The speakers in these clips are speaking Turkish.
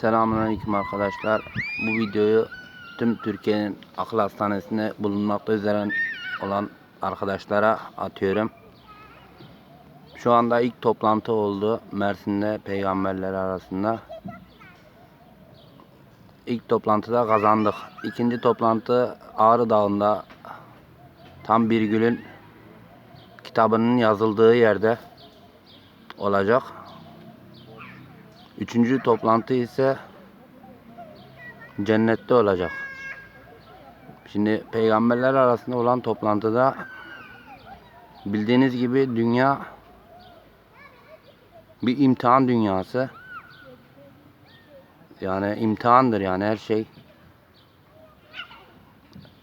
Selamünaleyküm arkadaşlar. Bu videoyu tüm Türkiye'nin akıl hastanesinde bulunmakta üzere olan arkadaşlara atıyorum. Şu anda ilk toplantı oldu Mersin'de peygamberler arasında. İlk toplantıda kazandık. İkinci toplantı Ağrı Dağı'nda tam bir gülün kitabının yazıldığı yerde olacak. Üçüncü toplantı ise cennette olacak. Şimdi peygamberler arasında olan toplantıda bildiğiniz gibi dünya bir imtihan dünyası. Yani imtihandır yani her şey.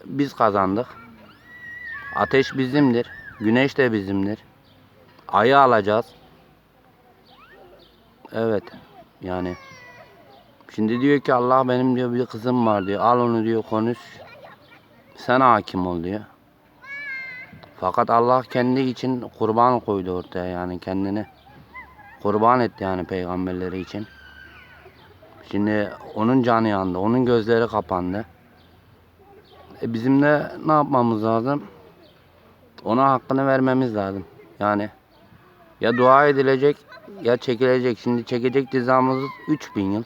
Biz kazandık. Ateş bizimdir. Güneş de bizimdir. Ayı alacağız. Evet. Yani şimdi diyor ki Allah benim diyor bir kızım var diyor. Al onu diyor konuş. Sen hakim ol diyor. Fakat Allah kendi için kurban koydu ortaya yani kendini kurban etti yani peygamberleri için. Şimdi onun canı yandı. Onun gözleri kapandı. E bizim de ne yapmamız lazım? Ona hakkını vermemiz lazım. Yani ya dua edilecek ya çekilecek. Şimdi çekecek cezamız 3000 yıl.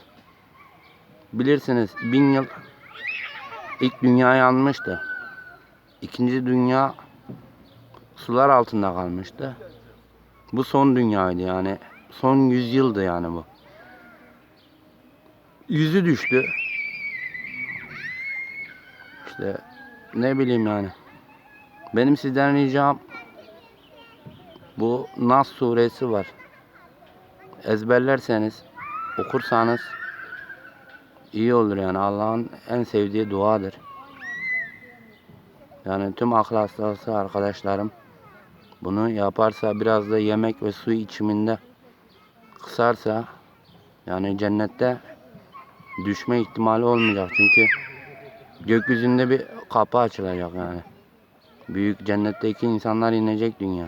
Bilirsiniz 1000 yıl ilk dünya yanmıştı. İkinci dünya sular altında kalmıştı. Bu son dünyaydı yani. Son yüzyıldı yani bu. Yüzü düştü. İşte ne bileyim yani. Benim sizden ricam bu Nas suresi var. Ezberlerseniz, okursanız iyi olur yani. Allah'ın en sevdiği duadır. Yani tüm akıl hastası arkadaşlarım bunu yaparsa biraz da yemek ve su içiminde kısarsa yani cennette düşme ihtimali olmayacak çünkü gökyüzünde bir kapı açılacak yani. Büyük cennetteki insanlar inecek dünya.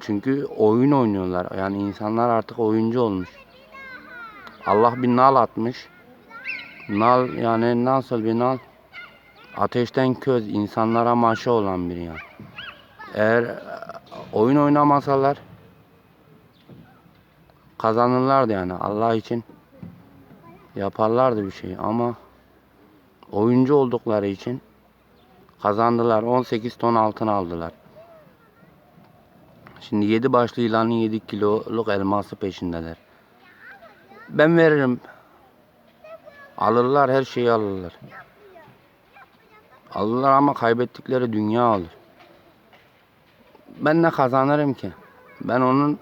Çünkü oyun oynuyorlar. Yani insanlar artık oyuncu olmuş. Allah bir nal atmış. Nal yani nasıl bir nal? Ateşten köz, insanlara maşa olan bir yani. Eğer e, oyun oynamasalar kazanırlardı yani Allah için yaparlardı bir şey ama oyuncu oldukları için kazandılar 18 ton altın aldılar. Şimdi 7 başlı yılanın 7 kiloluk elması peşindeler. Ben veririm. Alırlar her şeyi alırlar. Alırlar ama kaybettikleri dünya alır. Ben ne kazanırım ki? Ben onun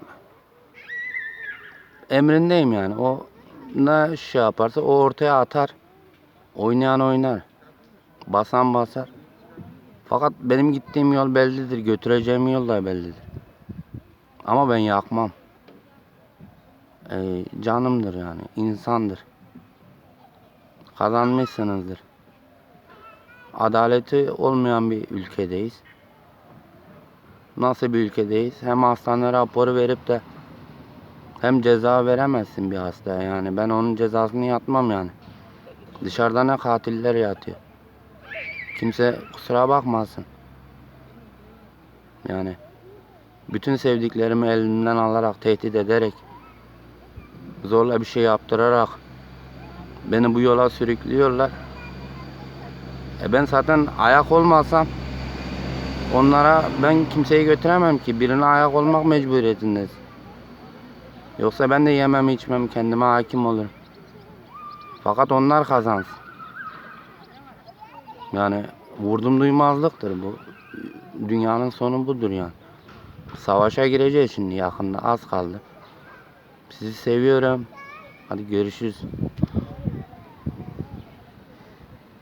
emrindeyim yani. O ne şey yaparsa o ortaya atar. Oynayan oynar. Basan basar. Fakat benim gittiğim yol bellidir. Götüreceğim yol da bellidir. Ama ben yakmam. Ee, canımdır yani. insandır. Kazanmışsınızdır. Adaleti olmayan bir ülkedeyiz. Nasıl bir ülkedeyiz? Hem hastane raporu verip de hem ceza veremezsin bir hastaya yani. Ben onun cezasını yatmam yani. Dışarıda ne katiller yatıyor. Kimse kusura bakmasın. Yani bütün sevdiklerimi elimden alarak, tehdit ederek, zorla bir şey yaptırarak beni bu yola sürüklüyorlar. E ben zaten ayak olmasam onlara ben kimseyi götüremem ki. Birine ayak olmak mecburiyetindeyiz. Yoksa ben de yemem içmem kendime hakim olurum. Fakat onlar kazansın. Yani vurdum duymazlıktır bu. Dünyanın sonu budur yani. Savaşa gireceğiz şimdi yakında az kaldı. Sizi seviyorum. Hadi görüşürüz.